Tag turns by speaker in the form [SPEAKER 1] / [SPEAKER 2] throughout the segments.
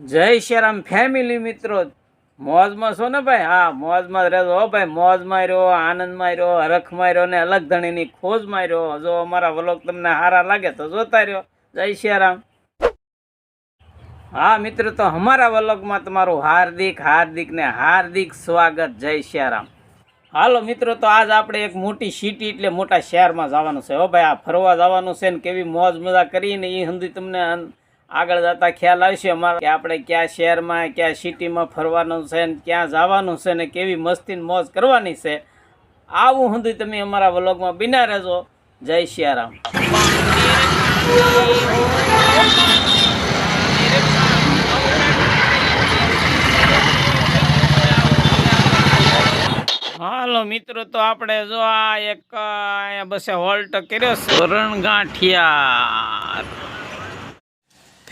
[SPEAKER 1] જય શ્રીરામ ફેમિલી મિત્રો. મોજમાં છો ને ભાઈ? હા, મોજમાં રહેજો હો ભાઈ. મોજમાં રહ્યો આનંદમાં રહ્યો હરખમાં રહ્યો ને અલગ ધણીની ખોજમાં રહ્યો જો અમારા વ્લોગ તમને સારા લાગે તો જોતા રહ્યો. જય શ્રીરામ હા, મિત્રો, તો અમારા વ્લોગમાં તમારું હાર્દિક હાર્દિક ને હાર્દિક સ્વાગત. જય શ્રીરામ હાલો, મિત્રો, તો આજ આપણે એક મોટી સિટી એટલે મોટા શહેરમાં જવાનું છે. હો ભાઈ, આ ફરવા જવાનું છે ને કેવી મોજ મજા કરીને એ હંધી તમને આગળ જતા ખ્યાલ આવશે અમારો કે આપણે ક્યાં શહેરમાં, ક્યાં સિટીમાં ફરવાનું છે ને ક્યાં જવાનું છે ને કેવી મસ્તી ને મોજ કરવાની છે, આવું સુધી તમે અમારા વ્લોગમાં બિના રહેજો. જય સિયારામ હાલો મિત્રો, તો આપણે જો આ એક બસે હોલ્ટ કર્યો છે. ધોરણ ગાંઠિયા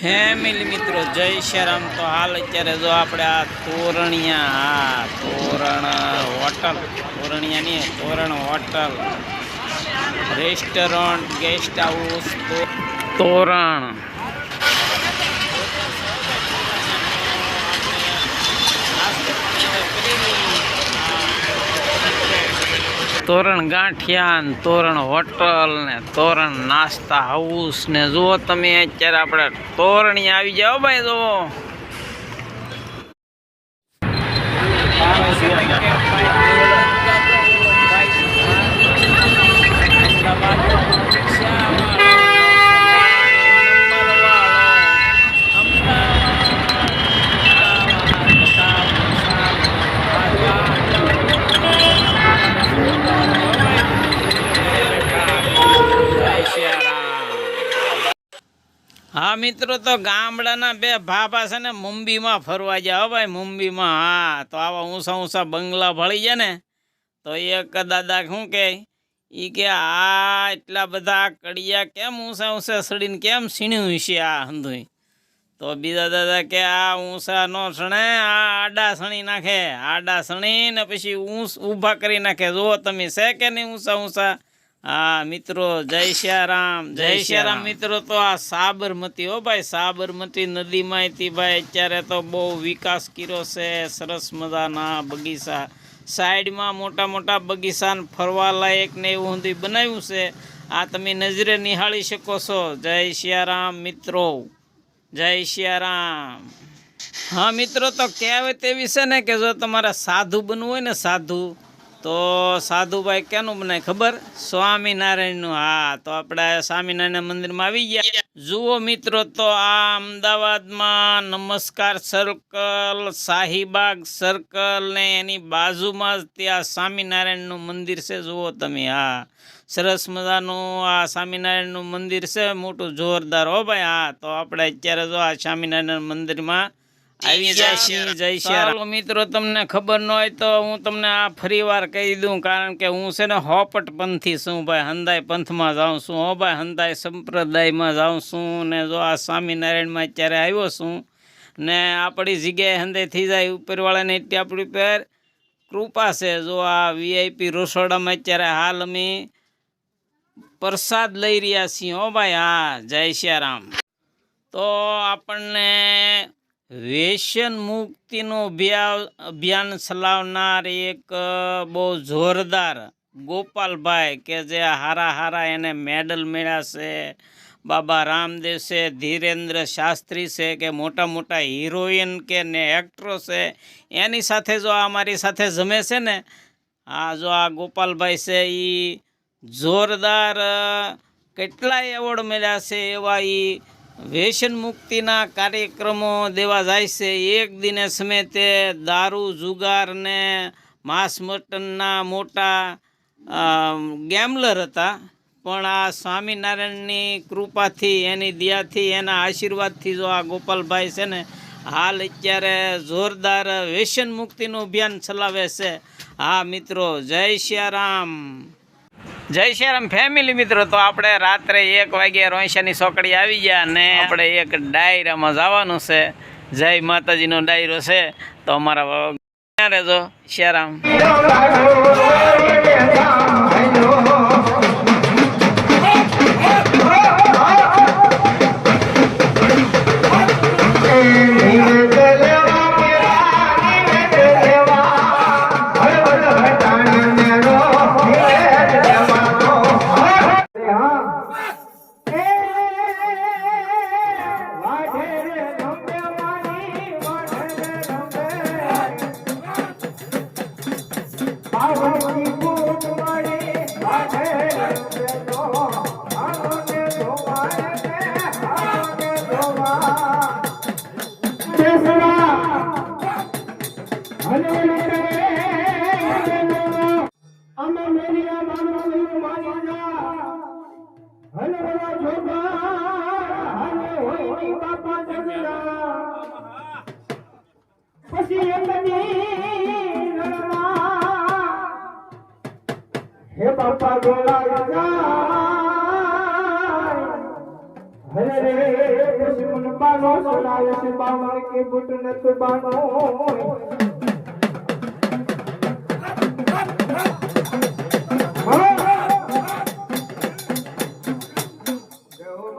[SPEAKER 1] ફેમિલી મિત્રો, જય શ્રીરામ તો હાલ અત્યારે જો આપણે આ તોરણિયા, હા, તોરણ હોટલ, તોરણિયા નહીં, તોરણ હોટલ. રેસ્ટોરન્ટ, ગેસ્ટ હાઉસ તોરણ. તોરણ ગાંઠિયા ને તોરણ હોટલ ને તોરણ નાસ્તા હાઉસ ને જુઓ તમે, અત્યારે આપણે તોરણી આવી જાઓ ભાઈ, જુઓ. મિત્રો તો ગામડાના બે ભાભા છે ને મુંબઈમાં ફરવા જાય. ભાઈ, મુંબઈમાં. હા, તો આવા ઊંચા ઊંચા બંગલા ભળી જાય ને, તો એક દાદા શું કે એ કે, આ એટલા બધા કડિયા કેમ ઊંચા ઊંચા સડીને કેમ સીણ્યું છે આ હંધુઈ તો બીજા દાદા કે, આ ઊંચા નો સણે, આ આડા સણી નાખે. આડા સણી ને પછી ઊંસ ઊભા કરી નાખે. જુઓ, તમે છે કે નહીં ઊંચા ઊંચા? હા મિત્રો જય શ્યારામ જય શ્યારામ. મિત્રો તો આ સાબરમતી હો ભાઈ સાબરમતી નદીમાંથી ભાઈ અત્યારે તો બહુ વિકાસ કર્યો છે સરસ મજાના બગીચા. સાઈડમાં મોટા મોટા બગીચાને ફરવા લાયક ને એવું સુધી બનાવ્યું છે. આ તમે નજરે નિહાળી શકો છો. જય શ્યારામ મિત્રો. જય શ્યારામ. હા મિત્રો તો કહેવત એવી છે ને કે જો તમારે સાધુ બનવું હોય ને સાધુ તો સાધુભાઈ કેનું બનાય ખબર? સ્વામિનારાયણનું. હા, તો આપણે સ્વામિનારાયણ મંદિરમાં આવી ગયા. જુઓ મિત્રો, તો આ અમદાવાદમાં નમસ્કાર સર્કલ શાહીબાગ સર્કલ ને એની બાજુમાં જ ત્યાં સ્વામિનારાયણનું મંદિર છે. જુઓ તમે, હા. સરસ મજાનું આ સ્વામિનારાયણનું મંદિર છે. મોટું જોરદાર. હો ભાઈ, હા, તો આપણે અત્યારે જો આ સ્વામિનારાયણ મંદિરમાં આવી જાય છે જય શ્રી મિત્રો તમને ખબર ન હોય તો હું તમને આ ફરી વાર કહી દઉં કારણ કે હું છે ને હોપટ પંથી છું ભાઈ હંદાય પંથમાં જાઉં છું. હો ભાઈ હંદાય સંપ્રદાયમાં જાઉં છું ને જો આ સ્વામિનારાયણમાં અત્યારે આવ્યો છું ને આપણી જગ્યાએ હંદાય થઈ જાય ઉપરવાળાને એટલી આપણી ઉપર કૃપા છે. જો આ વીઆઈપી રસોડામાં અત્યારે હાલ અમે પ્રસાદ લઈ રહ્યા છીએ. હો ભાઈ હા જય શ્યારામ. તો આપણને વ્યસન મુક્તિનું અભિયાન ચલાવનાર એક બહુ જોરદાર ગોપાલભાઈ કે જે હારા હારા એને મેડલ મળ્યા છે. બાબા રામદેવ છે, ધીરેન્દ્ર શાસ્ત્રી છે કે મોટા મોટા હિરોઈન કે ને એક્ટરો છે. એની સાથે જો આ મારી સાથે જમે છે ને, આ જો આ ગોપાલભાઈ છે એ જોરદાર કેટલાય એવોર્ડ મળ્યા છે એવા એ વ્યસન મુક્તિના કાર્યક્રમો દેવા જાય છે. એક દિને સમય તે દારૂ, જુગાર ને માંસ મટનના મોટા ગેમલર હતા. પણ આ સ્વામિનારાયણની કૃપાથી, એની દયાથી, એના આશીર્વાદથી જો આ ગોપાલભાઈ છે ને હાલ અત્યારે જોરદાર વ્યસન મુક્તિનું અભિયાન ચલાવે છે. હા મિત્રો, જય શ્યારામ. જય શ્રીરામ ફેમિલી મિત્રો તો આપણે રાત્રે એક વાગ્યે રોઈશાની સોકડી આવી ગયા અને આપણે એક ડાયરામાં જવાનું છે જય માતાજીનો ડાયરો છે તો અમારા ક્યાં રહેજો શ્યારામ
[SPEAKER 2] પછી હે બાપા જાય હરે રે મન બાનો સુનાવે છે બાવન કે બુટ નત બાનો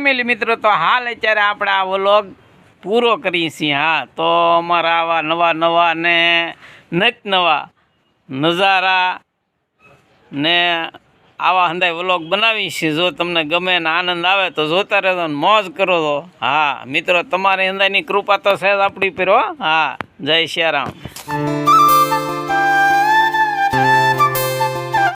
[SPEAKER 1] ફેમિલી મિત્રો, તો હાલ અત્યારે આપણે આ વ્લોગ પૂરો કરીએ છીએ. હા, તો અમારા આવા નવા નવા ને નત નવા નજારા ને આવા હંદાય વ્લોગ બનાવી છીએ. જો તમને ગમે ને આનંદ આવે તો જોતા રહેજો ને મોજ કરો તો. હા, મિત્રો, તમારી હંદાયની કૃપા તો સહેજ આપણી પહેરો હા, જય શ્રી રામ.